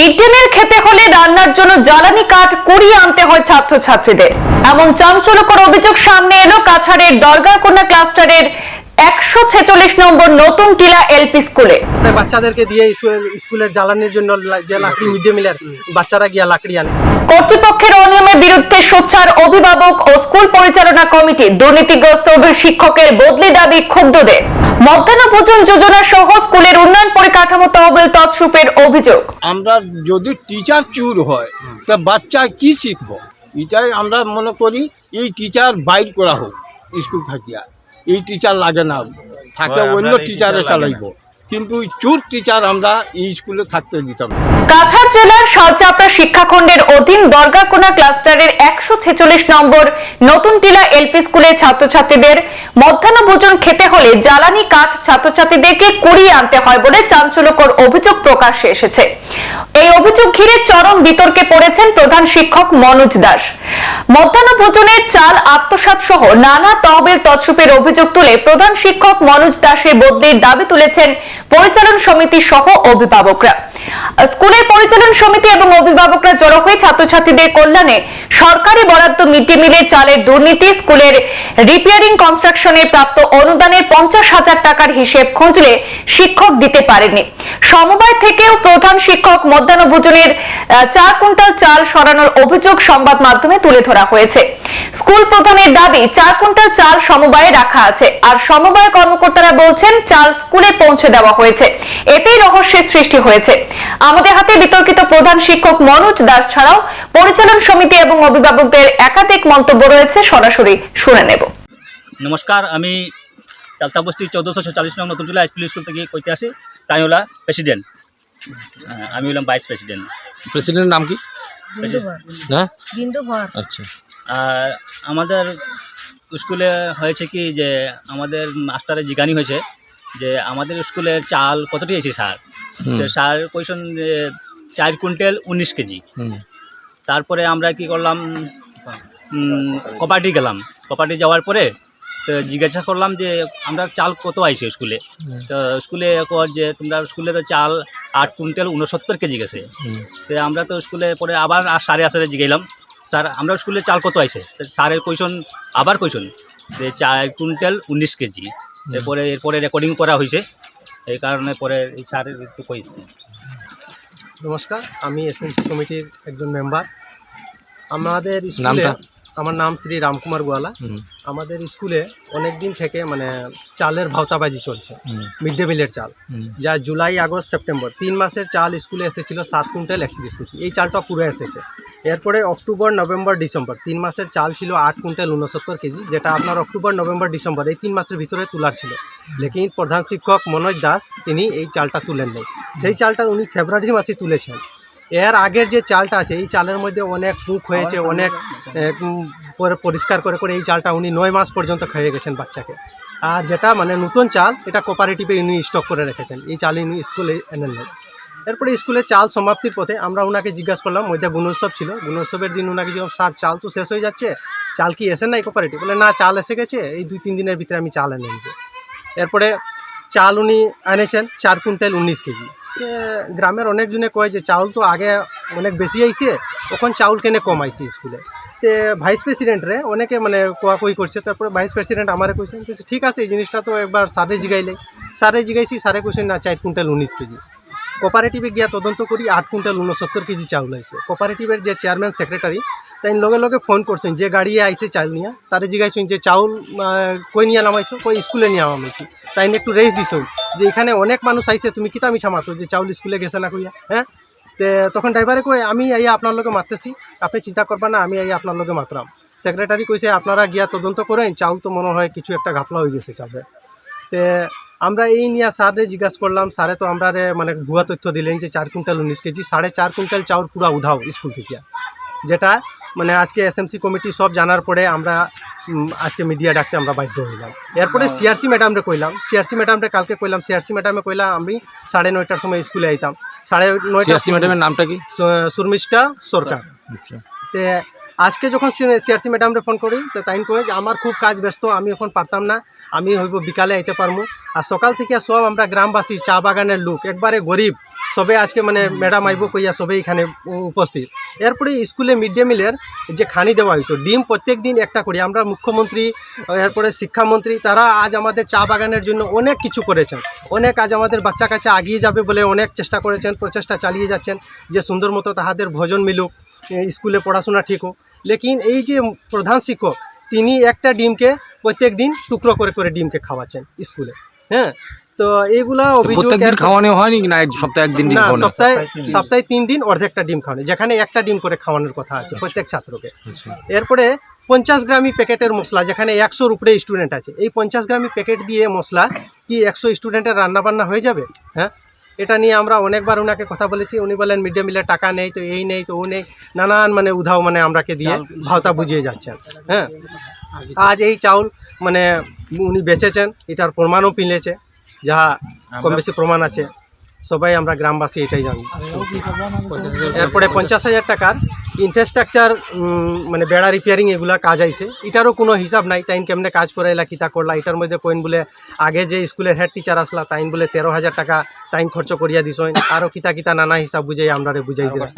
Mid খেতে হলে রান্নার জন্য জ্বালানি কাঠ কুড়িয়ে আনতে হয় ছাত্রছাত্রীদের। এমন চাঞ্চল্যকর অভিযোগ সামনে এলো কাছাড়ের দরগারকন্যা ক্লাস্টারের একশো ছেচল্লিশ নম্বর নতুন টিলা এলপি স্কুলে। বাচ্চাদেরকে দিয়ে স্কুলের জ্বালানির জন্য যে লাকড়ি মিড ডে মিলের বাচ্চারা গিয়া লাকড়ি আনে। কর্তৃপক্ষের অনিয়মের বিরুদ্ধে সোচ্চার অভিভাবক ও স্কুল পরিচালনা কমিটি দুর্নীতিগ্রস্ত শিক্ষকের বদলি দাবি ক্ষুব্ধদের। মধ্যাহ্ন ভোজন যোজনা সহ স্কুলের উন্নয়ন পরিকাঠামো তহবিল তৎসুপের অভিযোগ। আমরা যদি টিচার চুর হয় তা বাচ্চা কি শিখব? এটাই আমরা মনে করি এই টিচার বাইর করা হোক স্কুল থাকিয়া। এই টিচার লাগে না। থাকে অন্য টিচারে চালাইব। কিন্তু চুর টিচার আমরা এই স্কুলে থাকতে দিতাম কাছাড় জেলার শালচাপড়া শিক্ষাখণ্ডের অধীন দরগাকোনা ক্লাস্টারের একশো ছেচল্লিশ নম্বর নতুন টিলা এলপি স্কুলের ছাত্রছাত্রীদের মধ্যাহ্ন ভোজন খেতে হলে জ্বালানি কাঠ ছাত্রছাত্রীদেরকে কুড়িয়ে আনতে হয় বলে চাঞ্চল্যকর অভিযোগ এসেছে। এই অভিযোগ ঘিরে চরম বিতর্কে পড়েছেন প্রধান শিক্ষক মনোজ দাস। মধ্যাহ্ন ভোজনের চাল, আত্মসাৎ সহ নানা তহবিল তৎসুপের অভিযোগ তুলে প্রধান শিক্ষক মনোজ দাসের বদলির দাবি তুলেছেন পরিচালন সমিতি সহ অভিভাবকরা। স্কুলের পরিচালন সমিতি এবং অভিভাবকরা জড়ো হয়ে ছাত্রছাত্রীদের কল্যাণে সরকারি বরাদ্দ মিড ডে মিলের চালের দুর্নীতি, স্কুলের রিপেয়ারিং কনস্ট্রাকশনে প্রাপ্ত অনুদানের পঞ্চাশ হাজার টাকার হিসেব খুঁজলে শিক্ষক দিতে পারেনি সমবায় থেকেও প্রধান শিক্ষক মধ্যাহ্ন ভোজনের চার কুইন্টাল চাল সরানোর অভিযোগ সংবাদ মাধ্যমে তুলে ধরা হয়েছে। স্কুল প্রধানের দাবি চার কুইন্টাল চাল সমবায়ে রাখা আছে। আর সমবায় কর্মকর্তারা বলছেন, চাল স্কুলে পৌঁছে দেওয়া হয়েছে। এতেই রহস্যের সৃষ্টি হয়েছে। আমাদের হাতে বিতর্কিত প্রধান শিক্ষক মনোজ দাস ছাড়াও পরিচালন সমিতি এবং অভিভাবকদের একাধিক মন্তব্য রয়েছে সরাসরি শুনে নেব। নমস্কার আমি চালতাবস্তি চৌদ্দশো ছেচল্লিশ নং নতুন জেলা স্কুল স্কুল থেকে কইতে আসি তাই হলাম প্রেসিডেন্ট। আমি হলাম ভাইস প্রেসিডেন্ট। প্রেসিডেন্টের নাম কি? হ্যাঁ? আচ্ছা। আর আমাদের স্কুলে হয়েছে কি যে আমাদের মাস্টারের জিজ্ঞানি হয়েছে যে আমাদের স্কুলে চাল কতটি আছে স্যার? স্যার কোয়েশন চার কুইন্টাল উনিশ কেজি। তারপরে আমরা কি করলাম কপাটি গেলাম। কপাটি যাওয়ার পরে তো জিজ্ঞাসা করলাম যে আমরা চাল কত আইছে স্কুলে? তো স্কুলে যে তোমরা স্কুলে তো চাল আট কুইন্টাল উনসত্তর কেজি গেছে। তো আমরা তো স্কুলে পরে আবার আর সাড়ে আসারে জিগাইলাম। স্যার আমরা স্কুলে চাল কত আইছে স্যারের কোয়েশন আবার কোয়েশন যে চার কুইন্টাল উনিশ কেজি। এরপরে এরপরে রেকর্ডিং করা হয়েছে। এই কারণে পরে এই স্যারের একটু কই। নমস্কার আমি এসএমসি কমিটির একজন মেম্বার আমাদের স্কুলে আমার নাম শ্রী রামকুমার গোয়ালা। আমাদের স্কুলে অনেক দিন থেকে মানে চালের ভাওতাবাজি চলছে মিড ডে মিলের চাল যা জুলাই আগস্ট সেপ্টেম্বর তিন মাসের চাল স্কুলে এসেছিল সাত কুইন্টাল একত্রিশ কেজি। এই চালটা পুরো এসেছে। এরপরে অক্টোবর নভেম্বর ডিসেম্বর তিন মাসের চাল ছিল আট কুইন্টাল উনসত্তর কেজি যেটা আপনার অক্টোবর নভেম্বর ডিসেম্বর এই তিন মাসের ভিতরে তোলার ছিল। লেকিন প্রধান শিক্ষক মনোজ দাস তিনি এই চালটা তুলেন নেই সেই চালটা উনি ফেব্রুয়ারি মাসে তুলেছেন। এর আগের যে চালটা আছে এই চালের মধ্যে অনেক পুক হয়েছে অনেক পরে পরিষ্কার করে করে এই চালটা উনি নয় মাস পর্যন্ত খেয়ে গেছেন বাচ্চাকে। আর যেটা মানে নতুন চাল এটা কোপারেটিভে উনি স্টক করে রেখেছেন। এই চাল উনি স্কুলে এনেন নাই। এরপরে স্কুলে চাল সমাপ্তির পথে আমরা ওনাকে জিজ্ঞাসা করলাম মধ্যে গুণোৎসব ছিল। গুণোৎসবের দিন ওনাকে যখন স্যার চাল তো শেষ হয়ে যাচ্ছে চাল কি এসে নাই কোপারেটিভ বলে না চাল এসে গেছে এই দুই তিন দিনের ভিতরে আমি চাল এনে নেব এরপরে চাল উনি এনেছেন চার কুইন্টাল উনিশ কেজি। গ্রামের অনেকজনে কয় যে চাউল তো আগে অনেক বেশি আইছে এখন চাউল কেনে কম আইছে স্কুলে। তে ভাইস প্রেসিডেন্টরে অনেকে মানে কোয়াকুই করছে তারপরে ভাইস প্রেসিডেন্ট আমারে কইছেন কইছে, ঠিক আছে এই জিনিসটা তো একবার সারে জিগাইলে সারে জিগাইছি সারে কইছেন না চার কুইন্টাল উনিশ কেজি। কোপারেটিভে গিয়া তদন্ত করি আট কুইন্টাল উনসত্তর কেজি চাউল আইছে। কোপারেটিভের যে চেয়ারম্যান সেক্রেটারি তাই লগে লগে ফোন করছেন, যে গাড়ি আইসে চাল নিয়ে, তারে জিগাইছেন যে চাউল কই নিয়ে নামাইছো? কই স্কুলে নিয়ে নামাইছি? তাই একটু রেস্ট দিছ যে এখানে অনেক মানুষ আইছে, তুমি কিতা মিছা মাতো যে চাউল স্কুলে গেছে না কইয়া হ্যাঁ? তে তখন ড্রাইভারে কই আমি আইয়া আপনার লগে মারতেছি, আপনি চিন্তা করবা না, আমি আইয়া আপনার লগে মাতরাম। সেক্রেটারি কইছে, আপনারা গিয়া তদন্ত করেন, চাউল তো মনে হয় কিছু একটা ঘাপলা হয়ে গেছে চাউলে তে আমরা এই নিয়ে স্যারে জিজ্ঞাসা করলাম, স্যারে তো আমরা মানে ভুয়া তথ্য দিলেন যে চার কুইন্টাল উনিশ কেজি, সাড়ে চার কুইন্টাল চাউল পুরা উধাও স্কুল থেকে যেটা মানে আজকে এসএমসি কমিটি সব জানার পরে আমরা আজকে মিডিয়া ডাকতে আমরা বাধ্য হইলাম। এরপরে সিআরসি ম্যাডামরে কইলাম। সিআরসি ম্যাডামরে কালকে কইলাম সিআরসি ম্যাডামে কইলাম আমি সাড়ে নয়টার সময় স্কুলে আইতাম। সাড়ে নয়টা সিআরসি ম্যাডামের নামটা কি? সুরমিষ্টা সরকার। আচ্ছা। তে আজকে যখন সিআরসি ম্যাডামরে ফোন করি তো তাই কই যে আমার খুব কাজ ব্যস্ত আমি এখন পারতাম না। আমি হইব বিকালে আইতে পারব আর সকাল থেকে সব আমরা গ্রামবাসী, চা বাগানের লোক, একবারে গরিব, সবে আজকে মানে ম্যাডাম আইব কইয়া সবে এখানে উপস্থিত। এরপরে স্কুলে মিড ডে মিলের যে খানি দেওয়া হইতো, ডিম প্রত্যেক দিন একটা করি। আমরা মুখ্যমন্ত্রী, এরপরে শিক্ষামন্ত্রী, তারা আজ আমাদের চা বাগানের জন্য অনেক কিছু করেছেন। অনেক আজ আমাদের বাচ্চা কাচ্চা আগিয়ে যাবে বলে অনেক চেষ্টা করেছেন, প্রচেষ্টা চালিয়ে যাচ্ছেন যে সুন্দর মতো তাহাদের ভোজন মিলুক স্কুলে পড়াশোনা ঠিক হোক। লেকিন এই যে প্রধান শিক্ষক, তিনি একটা ডিমকে প্রত্যেক দিন টুকরো করে করে ডিমকে খাওয়াচ্ছেন স্কুলে। হ্যাঁ? তো এইগুলা অভিযোগ খাওয়ানো হয়নি না সপ্তাহে একদিন না সপ্তাহে সপ্তাহে তিন দিন। অর্ধেকটা ডিম খাওয়ানো। যেখানে একটা ডিম করে খাওয়ানোর কথা আছে প্রত্যেক ছাত্রকে। আচ্ছা। এরপরে পঞ্চাশ গ্রামই প্যাকেটের মশলা যেখানে একশোর উপরে স্টুডেন্ট আছে। এই পঞ্চাশ গ্রামই প্যাকেট দিয়ে মশলা কি একশো স্টুডেন্টের রান্নাবান্না হয়ে যাবে? হ্যাঁ? এটা নিয়ে আমরা অনেকবার ওনাকে কথা বলেছি। উনি বলেন মিড ডে মিলের টাকা নেই তো এই নেই তো ও নেই। নানান মানে উধাও মানে আমরাকে দিয়ে ভাওতা বুঝিয়ে যাচ্ছেন। হ্যাঁ। আজ এই চাউল মানে উনি বেচেছেন এটার প্রমাণও পিলেছে যাহা কম বেশি প্রমাণ আছে। সবাই আমরা গ্রামবাসী এটাই জানি। এরপরে পঞ্চাশ হাজার টাকার ইনফ্রাস্ট্রাকচার মানে বেড়া রিপেয়ারিং এগুলা কাজ আইছে। এটারও কোনো হিসাব নাই তাইন কেমনে কাজ করে এলা কিতা করলা। এটার মধ্যে কইন বলে আগে যে স্কুলের হেড টিচার আসলা তাইন বলে তেরো হাজার টাকা টাইম খরচ করিয়া দিস আরও কিতা কিতা নানা হিসাব বুঝাই আমরা বুঝাই দিলাম।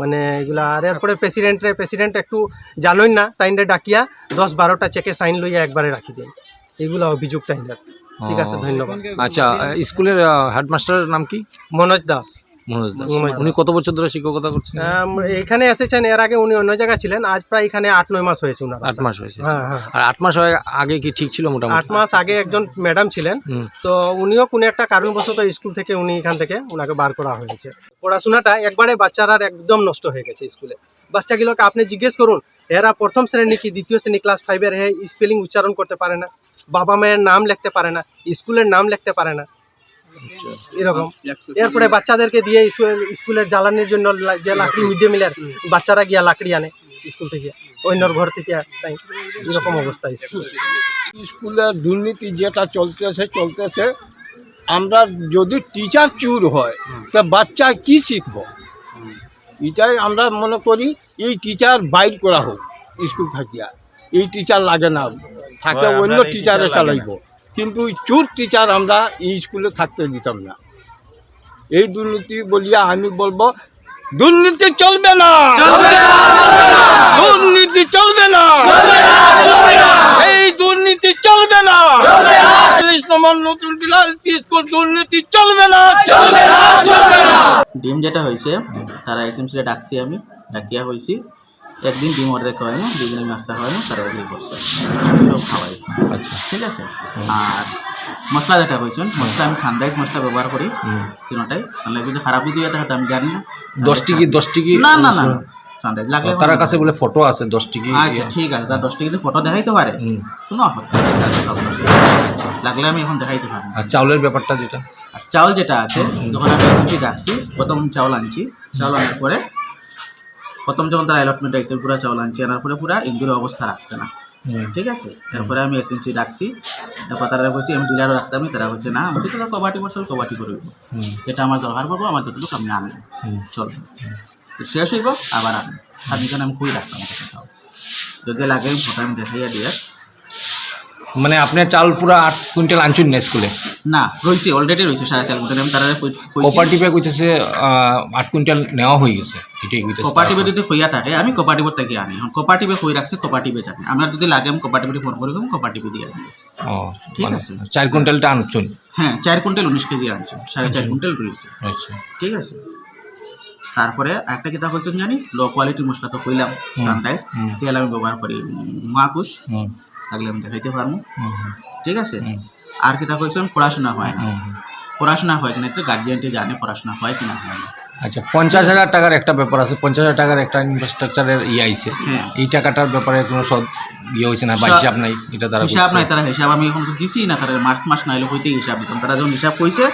মানে এগুলা আর এরপরে প্রেসিডেন্টরে প্রেসিডেন্ট একটু জানোই না তাইনরে ডাকিয়া দশ বারোটা চেকে সাইন লইয়া একবারে রাখি দিন এগুলা অভিযোগ তাইনের ঠিক আছে ধন্যবাদ। আচ্ছা স্কুলের হেডমাস্টারের নাম কি? মনোজ দাস। মনোজ দাস। উনি কত বছর ধরে শিক্ষকতা করছেন? এখানে এসেছেন এর আগে উনি অন্য জায়গায় ছিলেন আজ প্রায় এখানে আট নয় মাস হয়েছে উনার আট মাস হয়েছে। হ্যাঁ হ্যাঁ। আর আট মাস আগে কি ঠিক ছিল মোটামুটি? আট মাস আগে একজন ম্যাডাম ছিলেন তো উনিও কোনো একটা কারণবশত স্কুল থেকে উনি এখান থেকে ওনাকে বার করা হয়েছে। পড়াশোনাটা একবারে বাচ্চারা একদম নষ্ট হয়ে গেছে স্কুলে। বাচ্চাগুলোকে আপনি জিজ্ঞেস করুন এরা প্রথম শ্রেণি কি দ্বিতীয় শ্রেণি ক্লাস ফাইভের হে স্পেলিং উচ্চারণ করতে পারে না। বাবা মায়ের নাম লিখতে পারে না স্কুলের নাম লিখতে পারে না। এরকম। এরপরে বাচ্চাদেরকে দিয়ে স্কুল- স্কুলের জ্বালানির জন্য যে লাকড়ি মিড ডে মিলের বাচ্চারা গিয়া লাকড়ি আনে স্কুল থেকে অন্যর ঘর থেকে তাই। এরকম অবস্থা স্কুল। স্কুলের দুর্নীতি যেটা চলতেছে চলতেছে আমরা যদি টিচার চুর হয় তা বাচ্চা কি শিখব? এটাই আমরা মনে করি এই টিচার বাইর করা হোক স্কুল থাকিয়া। এই টিচার লাগে না থাকে অন্য টিচারে চালাইব। কিন্তু চুর টিচার আমরা এই স্কুলে থাকতে দিতাম না। এই দুর্নীতি বলিয়া আমি বলব দুর্নীতি চলবে না। দুর্নীতি চলবে না। এই দুর্নীতি চলবে না। চল্লিশ নম্বর নতুন বিলাল স্কুল দুর্নীতি চলবে না। চলবে চলবে না। ডিম যেটা হয়েছে তারা এসএমসি ডাকছি আমি ডাকিয়া হয়েছি একদিন ডিম অর্ডার খাওয়াই না দুদিন নাস্তা খাওয়াই না তারা এগুলি করছে সব খাওয়াই। ঠিক আছে? আর মশলা যেটা কইছেন মশলা আমি সানরাইজ মশলা ব্যবহার করি তিনটাই। সানরাইজ যদি খারাপ যদি হয় তাহলে আমি জানি না। দশটি কি দশটি কি না না না। সানরাইজ লাগলে তার কাছে বলে ফটো আছে দশ টিকি আচ্ছা ঠিক আছে তার দশটা কিন্তু ফটো দেখাইতে পারে? হুম। শুনো লাগলে আমি এখন দেখাইতে পারব। আর চাউলের ব্যাপারটা যেটা? আর চাউল যেটা আছে যখন আমি এসেছি রাখছি প্রথম চাউল আনছি। চাউল আনার পরে প্রথম যখন তারা অ্যালটমেন্ট আইসে পুরো চাউল আনছি আনার পরে পুরো ইন্দুর অবস্থা রাখছে না। ঠিক আছে? তারপরে আমি এসএমসি ডাকছি তারপর তারা বলছি আমি ডিলারও রাখতাম তারা বলছে না আমি সেটা কবাটি বসে কবাটি করব। যেটা আমার দরকার পড়ব আমার যতটুকু আমি আনব। হুম। শেষ হইব আবার আমি। যেখানে আমি খুঁই রাখতাম চাউল যদি লাগে আমি ফটো আমি দেখাইয়া দিয়ে। মানে আপনার চাল পুরা আট কুইন্টাল আনছুন না স্কুলে? না রয়েছে অলরেডি রয়েছে সাড়ে চার ঘণ্টা আমি তারা কোপারেটিভে কইতেছে আট কুইন্টাল নেওয়া হয়ে গেছে। এটাই কইতেছে কোপারেটিভে যদি হইয়া থাকে আমি কোপারেটিভ থেকে আনি। এখন কোপারেটিভে হয়ে রাখছে কোপারেটিভে যাবে। আমার যদি লাগে আমি কোপারেটিভে ফোন করে আমি কোপারেটিভে দিয়ে আনি। ও ঠিক মানে আছে। চার কুইন্টালটা আনছুন? হ্যাঁ চার কুইন্টাল উনিশ কেজি আনছেন। সাড়ে চার কুইন্টাল রয়েছে আচ্ছা। ঠিক আছে? তারপরে একটা কিতাব হয়েছে জানি লো কোয়ালিটি মশলা তো কইলাম। সানরাইজ তেল আমি ব্যবহার করি মাকুশ। লাগলে আমি দেখাইতে পারব। ঠিক আছে? আর কিতাব হয়েছে পড়াশোনা হয় না। পড়াশোনা হয় কিনা তো গার্জিয়ানটি জানে পড়াশোনা হয় কিনা হয় না। আচ্ছা পঞ্চাশ হাজার টাকার একটা ব্যাপার আছে পঞ্চাশ হাজার টাকার একটা ইনফ্রাস্ট্রাকচারের ইয়ে আইছে হ্যাঁ এই টাকাটার ব্যাপারে কোনো সব ইয়ে হয়েছে না বা হিসাব নাই এটা তারা হিসাব নাই তারা হিসাব আমি এখন তো দিছি না তারা মার্চ মাস নাইলে হইতে হিসাব দিতাম তারা যখন হিসাব কইছে।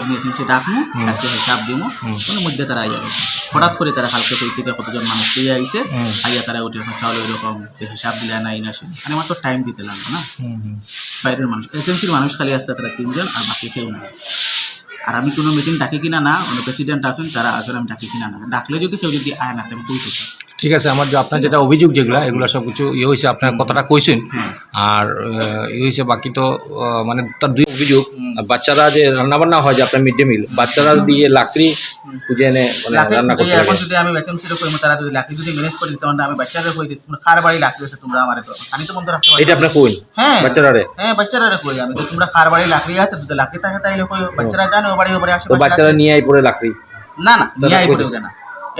আমি এসে ডাকমু হুম। হিসাব দিমু হুম। কোনো মধ্যে তারা আইয়া গেছে হঠাৎ করে তারা হালকা কই থেকে কতজন মানুষ পেয়ে আইছে হুম। আইয়া তারা তাহলে ওইরকম যে হিসাব দিলে নাই না সে মানে আমার তো টাইম দিতে লাগবে না। বাইরের মানুষ এজেন্সির মানুষ খালি আসতে তারা তিনজন আর বাকি কেউ নাই আর আমি কোনো মিটিং ডাকি কিনা না অন্য প্রেসিডেন্ট আসেন তারা আসলে আমি ডাকি কিনা না। ডাকলে যদি কেউ যদি আয় না আমি কই ঠিক আছে আমার যে আপনার যেটা অভিযোগ যেগুলো এগুলো সব কিছু ইয়ে হয়েছে আপনার কথাটা কইছেন। আর আহ, ইয়ে হয়েছে বাকি তো মানে তার দুই অভিযোগ। আর বাচ্চারা যে রান্না বান্না হয় যে আপনার মিড ডে মিল বাচ্চারা দিয়ে লাকড়ি খুঁজে এনে মানে রান্না করতে এখন যদি আমি ভ্যাকেন্সিটা করি তারা যদি লাকড়ি যদি ম্যানেজ করি তখন আমি বাচ্চাদের কই তোমরা খার বাড়ি লাকড়ি আছে তোমরা আমার তো। আমি তো বন্ধ রাখতে পারি এটা আপনার কই? হ্যাঁ। বাচ্চারারে? হ্যাঁ বাচ্চারা রে কই আমি তো? তোমরা খার বাড়ি লাকড়ি আছে যদি লাকড়ি থাকে তাইলে কই? বাচ্চারা জানে ও বাড়ি ও বাড়ি আসে তো বাচ্চারা নিয়ে আই পরে লাকড়ি। না না নিয়ে আই পড়ে না।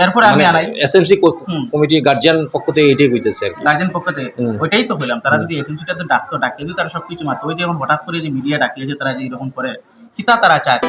এরপরে আমি আনাই। এসএমসি। কমিটি গার্জিয়ান পক্ষ থেকে এটাই কইতেছে আর গার্জিয়ান গার্জেন পক্ষতে ওইটাই তো হইলাম। তারা যদি এসএমসিটা তো ডাকতো ডাকিয়ে দিত তারা সবকিছু মাত্র ওই যে এখন হঠাৎ করে যে মিডিয়া ডাকিয়ে যে তারা যে এরকম করে কিতা তারা চায়?